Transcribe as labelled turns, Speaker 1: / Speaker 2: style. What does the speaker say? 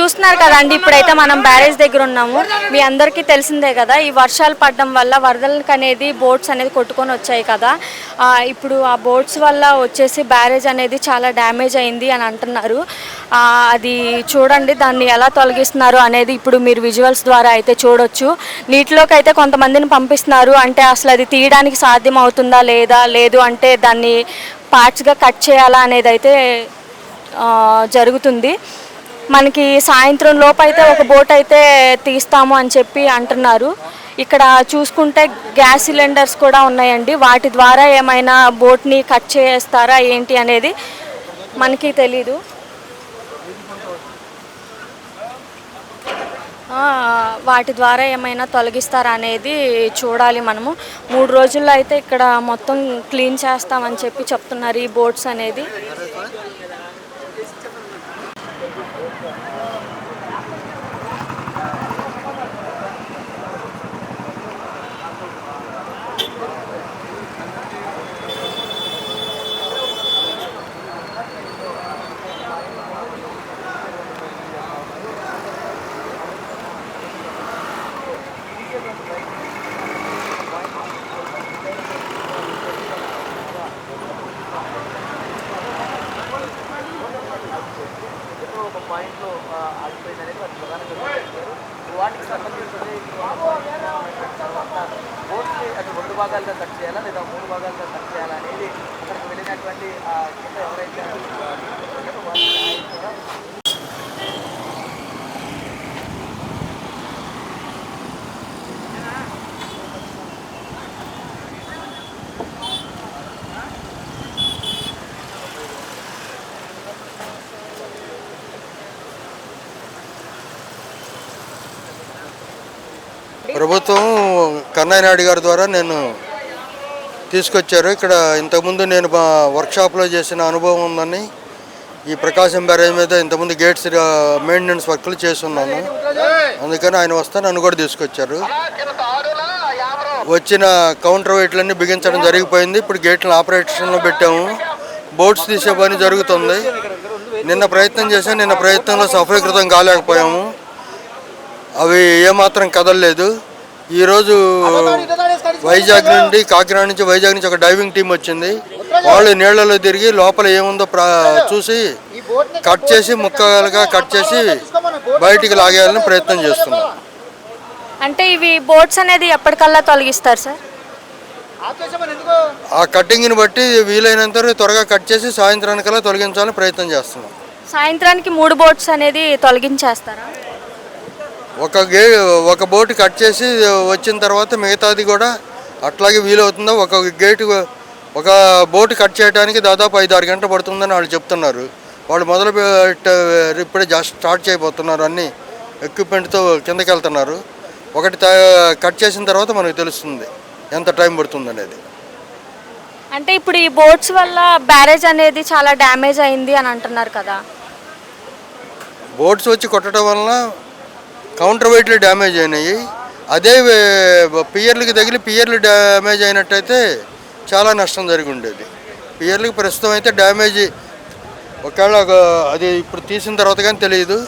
Speaker 1: చూస్తున్నారు కదండి. ఇప్పుడైతే మనం బ్యారేజ్ దగ్గర ఉన్నాము. మీ అందరికీ తెలిసిందే కదా ఈ వర్షాలు పడడం వల్ల వరదలకు అనేది బోట్స్ అనేది కొట్టుకొని వచ్చాయి కదా. ఇప్పుడు ఆ బోట్స్ వల్ల వచ్చేసి బ్యారేజ్ అనేది చాలా డ్యామేజ్ అయింది అని అంటున్నారు. అది చూడండి దాన్ని ఎలా తొలగిస్తున్నారు అనేది ఇప్పుడు మీరు విజువల్స్ ద్వారా అయితే చూడొచ్చు. నీటిలోకి అయితే కొంతమందిని పంపిస్తున్నారు. అంటే అసలు అది తీయడానికి సాధ్యం అవుతుందా లేదా? లేదు అంటే దాన్ని పార్ట్స్గా కట్ చేయాలా అనేది అయితే జరుగుతుంది. మనకి సాయంత్రం లోపు అయితే ఒక బోట్ అయితే తీస్తాము అని చెప్పి అంటున్నారు. ఇక్కడ చూసుకుంటే గ్యాస్ సిలిండర్స్ కూడా ఉన్నాయండి. వాటి ద్వారా ఏమైనా బోట్ని కట్ చేస్తారా ఏంటి అనేది మనకి తెలీదు. వాటి ద్వారా ఏమైనా తొలగిస్తారా అనేది చూడాలి మనము. మూడు రోజుల్లో అయితే ఇక్కడ మొత్తం క్లీన్ చేస్తామని చెప్పి చెప్తున్నారు ఈ బోట్స్ అనేది.
Speaker 2: Thank you. పాయింట్లో ఆగిపోయింది అనేది వాళ్ళు ప్రధానంగా చెప్పారు వాటికి సంబంధించి బోట్ని అటు రెండు భాగాలుగా కట్ చేయాలా లేదా మూడు భాగాలుగా కట్ చేయాలా అనేది అక్కడికి వెళ్ళినటువంటి కింద ఎవరైతే
Speaker 3: ప్రభుత్వం కన్నయ్య నాయుడు గారి ద్వారా నేను తీసుకొచ్చారు. ఇక్కడ ఇంతకుముందు నేను మా వర్క్షాప్లో చేసిన అనుభవం ఉందని ఈ ప్రకాశం బ్యారేజ్ మీద ఇంతకుముందు గేట్స్ మెయింటెనెన్స్ వర్క్లు చేస్తున్నాను. అందుకని ఆయన వస్తే నన్ను కూడా తీసుకొచ్చారు. వచ్చిన కౌంటర్ వెయిట్లన్నీ బిగించడం జరిగిపోయింది. ఇప్పుడు గేట్లను ఆపరేషన్లో పెట్టాము. బోట్స్ తీసే పని జరుగుతుంది. నిన్న ప్రయత్నం చేసాం నిన్న ప్రయత్నంలో సఫలీకృతం కాలేకపోయాము. అవి ఏమాత్రం కదలలేదు. ఈరోజు వైజాగ్ నుండి కాకినాడ నుంచి వైజాగ్ నుంచి ఒక డైవింగ్ టీం వచ్చింది. వాళ్ళు నీళ్ళలో తిరిగి లోపల ఏముందో చూసి కట్ చేసి ముక్కలుగా కట్ చేసి బయటికి లాగేయాలని ప్రయత్నం చేస్తున్నాం
Speaker 1: అంటే ఇవి బోట్స్ అనేది ఎప్పటికల్లా తొలగిస్తారు సార్?
Speaker 3: ఆ కటింగ్ని బట్టి వీలైనంత త్వరగా కట్ చేసి సాయంత్రానికల్లా తొలగించాలని ప్రయత్నం చేస్తున్నాం.
Speaker 1: సాయంత్రానికి మూడు బోట్స్ అనేది తొలగించేస్తారా?
Speaker 3: ఒక గే ఒక బోట్ కట్ చేసి వచ్చిన తర్వాత మిగతాది కూడా అట్లాగే వీలవుతుందో ఒక గేటు ఒక బోట్ కట్ చేయడానికి దాదాపు ఐదు ఆరు గంటలు పడుతుందని వాళ్ళు చెప్తున్నారు. వాళ్ళు మొదలు ఇప్పుడే జస్ట్ స్టార్ట్ చేయబోతున్నారు అన్ని ఎక్విప్మెంట్తో కిందకి వెళ్తున్నారు ఒకటి కట్ చేసిన తర్వాత మనకు తెలుస్తుంది ఎంత టైం పడుతుంది అనేది
Speaker 1: అంటే ఇప్పుడు ఈ బోట్స్ వల్ల బ్యారేజ్ అనేది చాలా డ్యామేజ్ అయింది అని అంటున్నారు కదా.
Speaker 3: బోట్స్ వచ్చి కొట్టడం వలన కౌంటర్ వెయిట్లు డ్యామేజ్ అయినాయి. అదే పియర్లకి తగిలి పియర్లు డ్యామేజ్ అయినట్టయితే చాలా నష్టం జరిగి ఉండేది పియర్లకి ప్రస్తుతం అయితే డ్యామేజ్ ఒకవేళ అది ఇప్పుడు తీసిన తర్వాత కానీ తెలియదు.